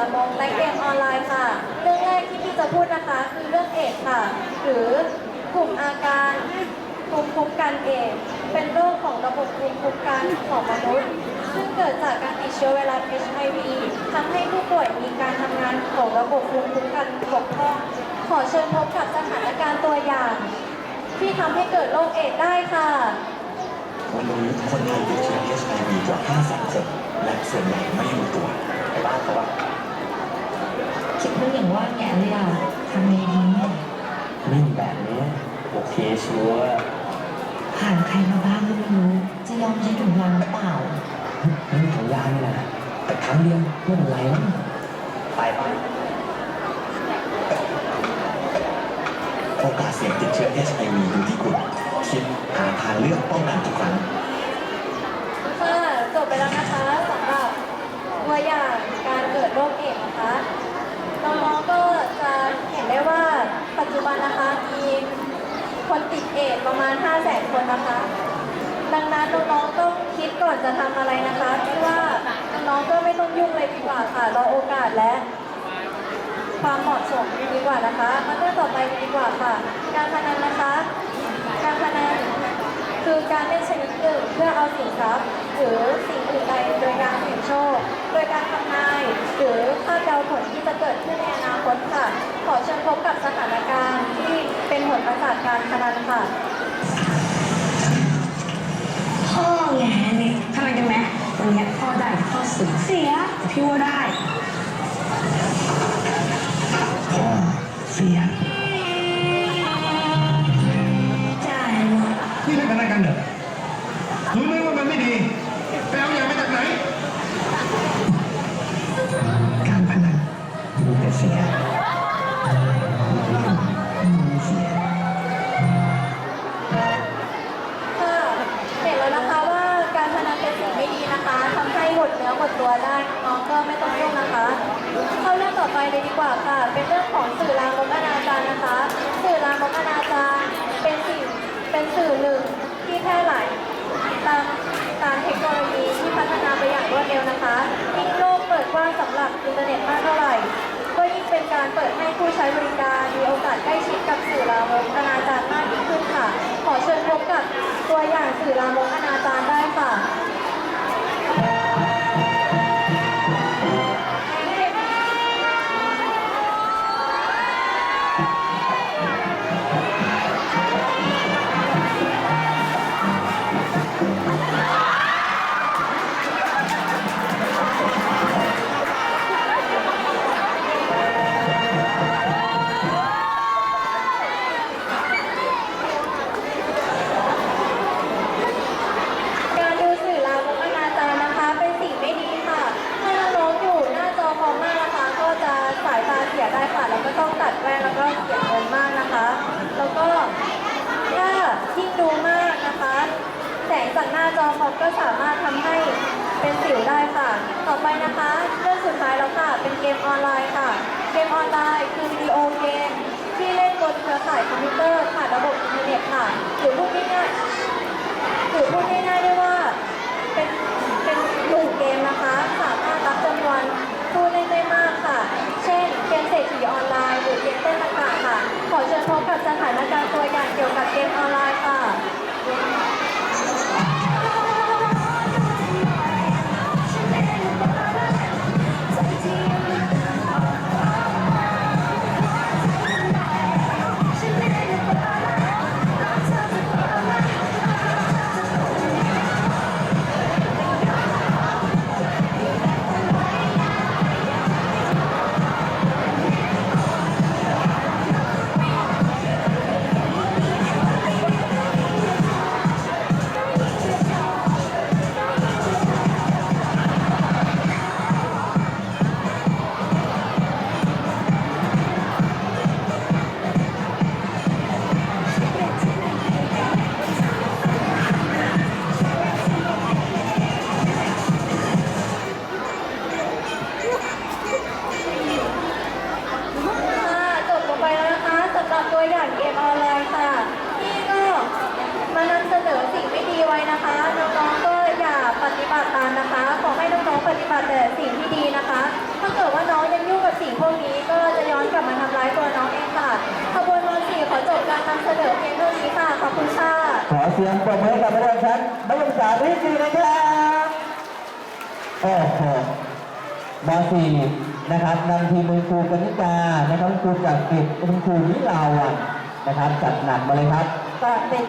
ามกและเกมออนไลน์ค่ะ เรื่องแรกที่พี่จะพูดนะคะคือเรื่องเอดค่ะ หรือกลุ่มอาการภูมิคุ้มกันเอดเป็นโรคของระบบภูมิคุ้มกันของมนุษย์ ซึ่งเกิดจากการติดเชื้อไวรัส HIV ทำให้ผู้ป่วยมีการทำงานของระบบภูมิคุ้มกันบกพร่องขอเชิญพบกับสถานการณ์ตัวอย่าง ที่ทำให้เกิดโรคเอดได้ค่ะวันนี้คนไทยติดเชื้อ HIV กว่า5แสนคนและส่วนใหญ่ไม่รู้ตัวไปบ้านเขาว่า คิด ว่าอย่างว่าแง่เลยอะทำไงดีเนี่ยนิ่งแบบนี้โอเคชัวร์ผ่านใครมาบ้างก็ไม่รู้ จะยอมใช้ถุงยางหรือเปล่าไม่มีถุงยางนี่นะแต่ครั้งเดียวไม่เป็นไรแล้วไปบ้านโอกาสเสี่ยงติดเชื้อ HIV อยู่ที่คุณคิดหาทางเลือกป้องกันทุกครั้งค่ะจบไปแล้วนะคะสำหรับตัวอย่างการเกิดโรคเอดส์นะคะ น้องๆก็จะเห็นได้ว่าปัจจุบันนะคะมีคนติดเอดประมาณ 5 0 0แสนคนนะคะ ดังนั้นน้องๆต้องคิดก่อนจะทำอะไรนะคะที่ว่าน้องๆก็ไม่ต้องยุ่งเลยดีกว่าค่ะรอโอกาสและ ความเหมาะสมดีกว่านะคะมาเรื่องต่อไปดีกว่าค่ะ การพนันนะคะ การพนันคือการเล่นชนิดหนึ่งเพื่อเอาสินทรัพย์หรือสิ่งอื่นใดโดยการเสี่ยงโชค โดยการทำนายหรือคาดเดาผล คตค่ะ ขอเชิญพบกับสถานการณ์ที่เป็นผลประสาทการพนันค่ะ พ่อแงเนี่ยทำไมกันไหมวันเนี้ยพ่อได้พ่อเสียเสียแต่พี่ว่าได้ พ่อเสียจ่ายหมด นี่เล่นพนันกันเหรอ หดเนื้อหดตัวได้น้องก็ไม่ต้องยุ่งนะคะ เข้าเรื่องต่อไปเลยดีกว่าค่ะ เป็นเรื่องของสื่อลามกอนาจารนะคะ สื่อลามกอนาจารเป็นสิ่งเป็นสื่อหนึ่งที่แพร่หลายตามตามเทคโนโลยีที่พัฒนาไปอย่างรวดเร็วนะคะยิ่งโลกเปิดกว้างสำหรับอินเทอร์เน็ตมากเท่าไหร่ก็ยิ่งเป็นการเปิดให้ผู้ใช้บริการมีโอกาสใกล้ชิดกับสื่อลามกอนาจารมากยิ่งขึ้นค่ะ ขอเชิญพบกับตัวอย่างสื่อลามกอนาจารได้ แว่แล้วก็เสียเงินมากนะคะ แล้วก็ถ้ายิ่งดูมากนะคะ แสงจากหน้าจอคอมก็สามารถทำให้เป็นสิวได้ค่ะ ต่อไปนะคะเรื่องสุดท้ายแล้วค่ะ เป็นเกมออนไลน์ค่ะ เกมออนไลน์คือวิดีโอเกมที่เล่นบนเครือข่ายคอมพิวเตอร์ผ่านระบบอินเทอร์เน็ตค่ะ เสนอเพียงเท่านี้ค่ะ ขอบคุณค่ะ ขอเสียงปรบมือกับนักเรียนชั้นนักศึกษาปีที่สี่นะครับโอ้โหม .4 นะครับนำทีมคุณครูกนิกานะครับคุณครูจากกิจคุณครูวิลาวันนะครับจัดหนักมาเลยครับก็เป็น